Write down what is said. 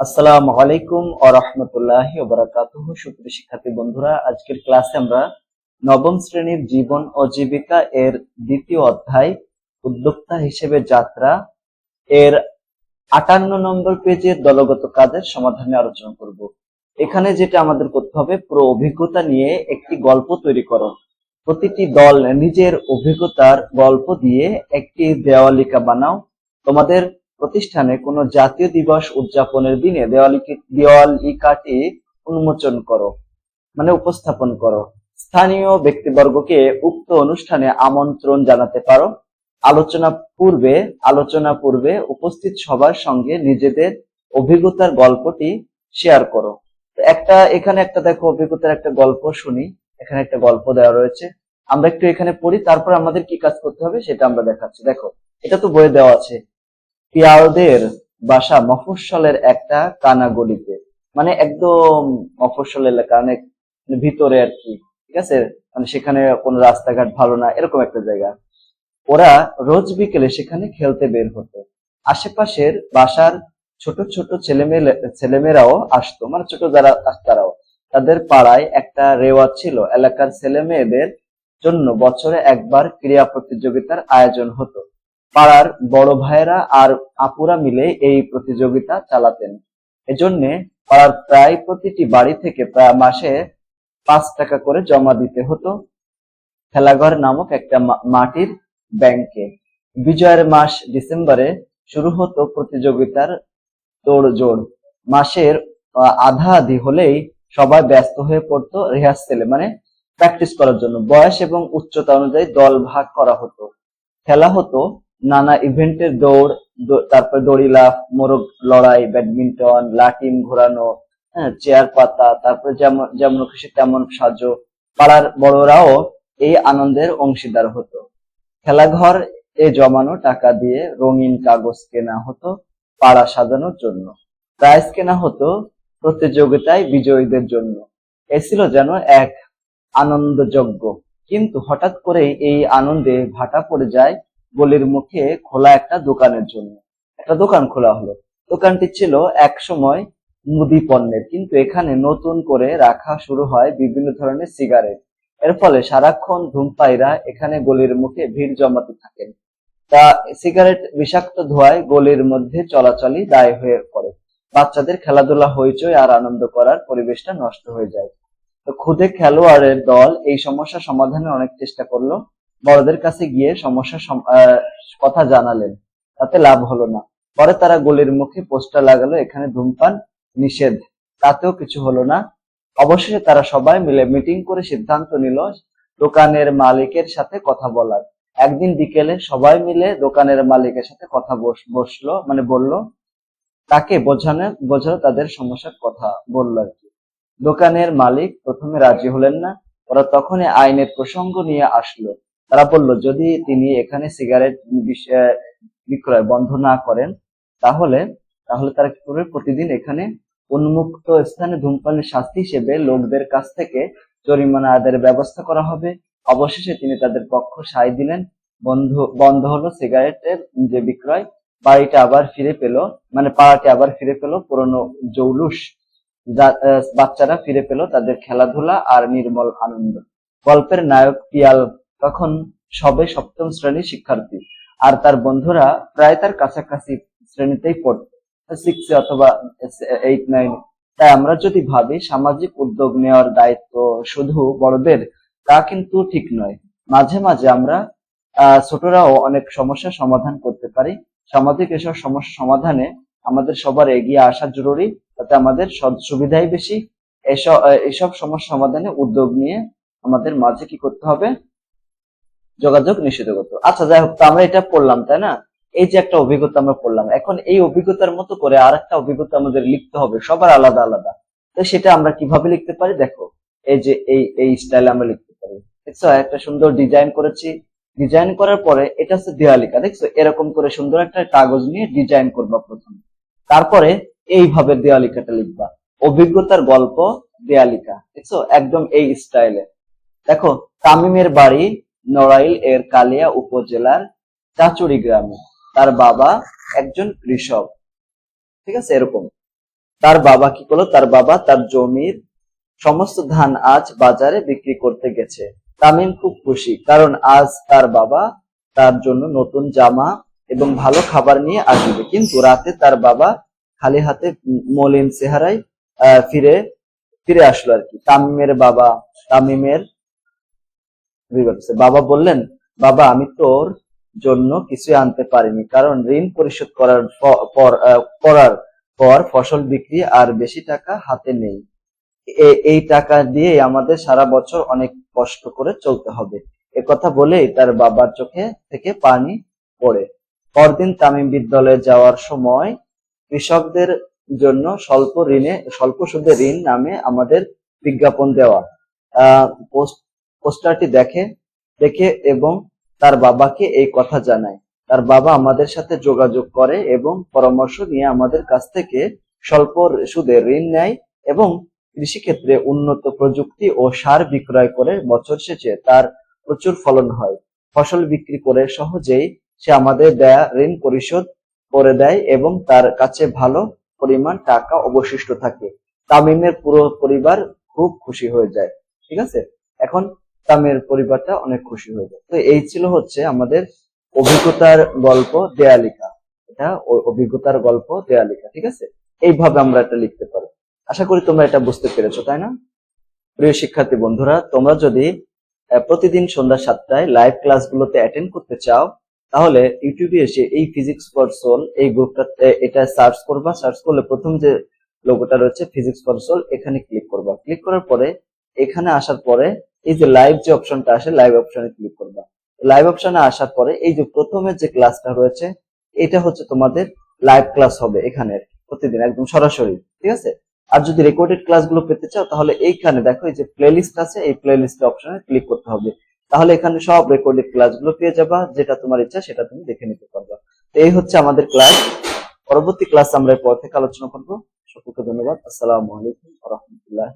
আসসালামু আলাইকুম ও রহমতুল্লাহ ওবরাকাতুহ সুপ্রিয় শিক্ষার্থী বন্ধুরা, আজকের ক্লাসে আমরা নবম শ্রেণির জীবন ও জীবিকা এর দ্বিতীয় অধ্যায়, উদ্যোক্তা হিসেবে যাত্রা, এর আটান্ন নম্বর পেজের দলগত কাজের সমাধানে আলোচনা করব। এখানে যেটা আমাদের করতে হবে, পুরো অভিজ্ঞতা নিয়ে একটি গল্প তৈরি করো। প্রতিটি দল নিজের অভিজ্ঞতার গল্প দিয়ে একটি দেওয়ালিকা বানাও। তোমাদের প্রতিষ্ঠানে কোনো জাতীয় দিবস উদযাপনের দিনে দেওয়ালিকে দেওয়ালিকাটি উন্মোচন করো মানে উপস্থাপন করো। স্থানীয় ব্যক্তিবর্গকে উক্ত অনুষ্ঠানে আমন্ত্রণ জানাতে পারো। আলোচনা পূর্বে আলোচনা পূর্বে উপস্থিত সবার সঙ্গে নিজেদের অভিজ্ঞতার গল্পটি শেয়ার করো। একটা, এখানে একটা দেখো, অভিজ্ঞতার একটা গল্প শুনি। এখানে একটা গল্প দেওয়া রয়েছে। আমরা একটু এখানে পড়ি, তারপর আমাদের কি কাজ করতে হবে সেটা আমরা দেখাচ্ছি। দেখো, এটা তো বইয়ে দেওয়া আছে। পিয়ালদের বাসা মফস্বলের একটা কানা গলিতে মানে একদম মফস্বল এলাকা অনেক ভিতরে আর কি, ঠিক আছে? মানে সেখানে কোনো রাস্তাঘাট ভালো না, এরকম একটা জায়গা। ওরা রোজ বিকেলে সেখানে খেলতে বের হতো। আশেপাশের বাসার ছোট ছোট ছেলেমেয়ে ছেলেমেয়েরাও আসতো মানে ছোট যারা, তারাও। তাদের পাড়ায় একটা রেওয়াজ ছিল, এলাকার ছেলে মেয়েদের জন্য বছরে একবার ক্রীড়া প্রতিযোগিতার আয়োজন হতো। পাড়ার বড় ভাইয়েরা আর আপুরা মিলে এই প্রতিযোগিতা চালাতেন। এজন্যে পাড়ার প্রায় প্রতিটি বাড়ি থেকে প্রায় মাসে পাঁচ টাকা করে জমা দিতে হতো। খেলাঘর নামক একটা মাটির ব্যাংকে। বিজয়ের মাস ডিসেম্বরে শুরু হতো প্রতিযোগিতার তোড়জোড়। মাসের আধা আধি হলেই সবাই ব্যস্ত হয়ে পড়তো রিহার্সেলে মানে প্র্যাকটিস করার জন্য। বয়স এবং উচ্চতা অনুযায়ী দল ভাগ করা হতো। খেলা হতো নানা ইভেন্টের দৌড় তারপর দড়ি লাফ মোরগ লড়াই, ব্যাডমিন্টন লাটিম ঘোরানো হ্যাঁ চেয়ার পাতা, তারপর যেমন যেমন খুশি তেমন সাজো। পাড়ার বড়রাও এই আনন্দের অংশীদার হতো। খেলাঘর এ জমানো টাকা দিয়ে রঙিন কাগজ কেনা হতো, পাড়া সাজানোর জন্য। প্রাইজ কেনা হতো প্রতিযোগিতায় বিজয়ীদের জন্য। এ ছিল যেন এক আনন্দযজ্ঞ। কিন্তু হঠাৎ করেই এই আনন্দে ভাটা পড়ে যায় গলির মুখে খোলা একটা দোকানের জন্য। একটা দোকান খোলা হলো। দোকানটি ছিল এক সময় মুদি পণ্যের, কিন্তু এখানে নতুন করে রাখা শুরু হয় বিভিন্ন ধরনের সিগারেট। এর ফলে সারাক্ষণ ধূমপায়ীরা এখানে গলির মুখে ভিড় জমাতে থাকেন। তা সিগারেট বিষাক্ত ধোঁয়ায় গলির মধ্যে চলাচলই দায় হয়ে পড়ে। বাচ্চাদের খেলাধুলা হইচই আর আনন্দ করার পরিবেশটা নষ্ট হয়ে যায়। তো খুদে খেলোয়াড়ের দল এই সমস্যা সমাধানের অনেক চেষ্টা করল। বড়দের কাছে গিয়ে সমস্যার সম- আহ, কথা জানালেন। তাতে লাভ হলো না। পরে তারা গলির মুখে পোস্টার লাগালো এখানে ধূমপান নিষেধ। তাতেও কিছু হলো না। অবশেষে তারা সবাই মিলে মিটিং করে সিদ্ধান্ত নিল দোকানের মালিকের সাথে কথা বলার। একদিন বিকেলে সবাই মিলে দোকানের মালিকের সাথে কথা বস- বসল মানে বলল তাকে বোঝানো বোঝানো তাদের সমস্যার কথা বলল আর কি। দোকানের মালিক প্রথমে রাজি হলেন না ওরা তখনই আইনের প্রসঙ্গ নিয়ে আসলো। তারা বলল, যদি তিনি এখানে সিগারেট বিক্রয় বন্ধ না করেন, তাহলে তাহলে তারা কি করবে? প্রতিদিন এখানে উন্মুক্ত স্থানে ধূমপানের শাস্তি হিসেবে লোকদের কাছ থেকে জরিমানা আদায়ের ব্যবস্থা করা হবে। অবশেষে তিনি তাদের পক্ষ সায় দিলেন, বন্ধ বন্ধ হলো সিগারেটের যে বিক্রয়, বাড়িটা আবার ফিরে পেল মানে পাড়াটি আবার ফিরে পেল, পুরনো জৌলুস বাচ্চারা ফিরে পেল তাদের খেলাধুলা আর নির্মল আনন্দ। গল্পের নায়ক পিয়াল তখন সবে সপ্তম শ্রেণির শিক্ষার্থী। আর তার বন্ধুরা প্রায় তার কাছাকাছি শ্রেণীতেই পড়তো। সিক্সে অথবা এইট নাইন তাই আমরা যদি ভাবি, সামাজিক উদ্যোগ নেওয়ার দায়িত্ব শুধু বড়দের, তা কিন্তু ঠিক নয়। মাঝে মাঝে আমরা ছোটরাও অনেক সমস্যার সমাধান করতে পারি। সামাজিক এসব সমস্যা সমাধানে আমাদের সবার এগিয়ে আসা জরুরি, তাতে আমাদের সুবিধাই বেশি। এসব এসব সমস্যা সমাধানে উদ্যোগ নিয়ে আমাদের মাঝে কি করতে হবে? যোগাযোগ নিষিদ্ধ করতে। আচ্ছা যাই হোক, তো আমরা এটা পড়লাম, তাই না? এই যে একটা অভিজ্ঞতা আমরা পড়লাম, এখন এই অভিজ্ঞতার মতো করে আর একটা অভিজ্ঞতা আমাদের লিখতে হবে, সবার আলাদা আলাদা। তো সেটা আমরা কীভাবে লিখতে পারি? দেখো, এই যে এই এই স্টাইলে আমরা লিখতে পারি। দেখছ, একটা সুন্দর ডিজাইন করেছি। ডিজাইন করার পরে এটা হচ্ছে দেয়ালিকা, দেখছ? এরকম করে সুন্দর একটা কাগজ নিয়ে ডিজাইন করবা প্রথমে। তারপরে এইভাবে দেয়ালিকাটা লিখবা। অভিজ্ঞতার গল্প, দেয়ালিকা, দেখছ? একদম এই স্টাইলে দেখো, তামিমের বাড়ি নড়াইল এর কালিয়া উপজেলার চাচুরি গ্রামে। তার বাবা একজন কৃষক। ঠিক আছে, এরকম। তার বাবা কি করল? তার বাবা তার জমির সমস্ত ধান আজ বাজারে বিক্রি করতে গেছে। তামিম খুব খুশি, কারণ আজ তার বাবা তার জন্য নতুন জামা এবং ভালো খাবার নিয়ে আসবে। কিন্তু রাতে তার বাবা খালি হাতে মলিন চেহারায় ফিরে ফিরে আসলো আর কি। তামিমের বাবা, তামিমের বিবাদে। বাবা বললেন, বাবা, আমি তোর জন্য কিছুই আনতে পারিনি। কারণ ঋণ পরিশোধ করার পর করার পর ফসল বিক্রি আর বেশি টাকা হাতে নেই। এই টাকা দিয়ে আমাদের সারা বছর অনেক কষ্ট করে চলতে হবে। কথা বলেই তার বাবার চোখে থেকে পানি পড়ে। পরদিন তামিম বিদ্যালয়ে যাওয়ার সময় কৃষকদের জন্য স্বল্প ঋণে, স্বল্প সুদে ঋণ নামে আমাদের বিজ্ঞাপন দেওয়া। পোস্ট- পোস্টারটি দেখে দেখে এবং তার বাবাকে এই কথা জানায়। তার বাবা আমাদের সাথে যোগাযোগ করে এবং পরামর্শ নিয়ে আমাদের কাছ থেকে স্বল্প সুদে ঋণ নেয় এবং কৃষিক্ষেত্রে উন্নত প্রযুক্তি ও সার বিক্রয় করে বছর শেষে তার প্রচুর ফলন হয়। ফসল বিক্রি করে সহজেই সে আমাদের দেয়া ঋণ পরিশোধ করে দেয় এবং তার কাছে ভালো পরিমাণ টাকা অবশিষ্ট থাকে। তামিমের পুরো পরিবার খুব খুশি হয়ে যায়। ঠিক আছে? এখন তামিমের পরিবারটা অনেক খুশি হয়ে যায়। তো এই ছিল হচ্ছে আমাদের অভিজ্ঞতার গল্প দেয়ালিকা। এটা অভিজ্ঞতার গল্প দেয়ালিকা, ঠিক আছে? এইভাবে আমরা এটা লিখতে পারি আশা করি তোমরা এটা বুঝতে পেরেছ, তাই না? প্রিয় শিক্ষার্থী বন্ধুরা, তোমরা যদি প্রতিদিন সন্ধ্যা সাতটায় লাইভ ক্লাসগুলোতে অ্যাটেন্ড করতে চাও, তাহলে ইউটিউবে এসে এই ফিজিক্স ফর সোল এই গ্রুপটাতে এটা সার্চ করবা। সার্চ করলে প্রথম যে লোগোটা রয়েছে ফিজিক্স ফর সোল এখানে ক্লিক করবা। ক্লিক করার পরে, এখানে আসার পরে এই যে লাইভ যে অপশনটা আসে লাইভ অপশনে ক্লিক করবা। লাইভ অপশনে আসার পরে এই যে প্রথমে যে ক্লাসটা রয়েছে, এটা হচ্ছে তোমাদের লাইভ ক্লাস হবে এখানে প্রতিদিন একদম সরাসরি, ঠিক আছে? আর যদি রেকর্ডেড ক্লাসগুলো পেতে চাও, তাহলে এইখানে দেখো এই যে প্লেলিস্ট আছে, এই প্লেলিস্ট অপশনে ক্লিক করতে হবে। তাহলে এখানে সব রেকর্ডেড ক্লাসগুলো পেয়ে যাবা, যেটা তোমার ইচ্ছা সেটা তুমি দেখে নিতে পারবা। তো এই হচ্ছে আমাদের ক্লাস পরবর্তী ক্লাস আমরা এর পর থেকে আলোচনা করব। সকলকে ধন্যবাদ। আসসালামু আলাইকুম রহমতুল্লাহ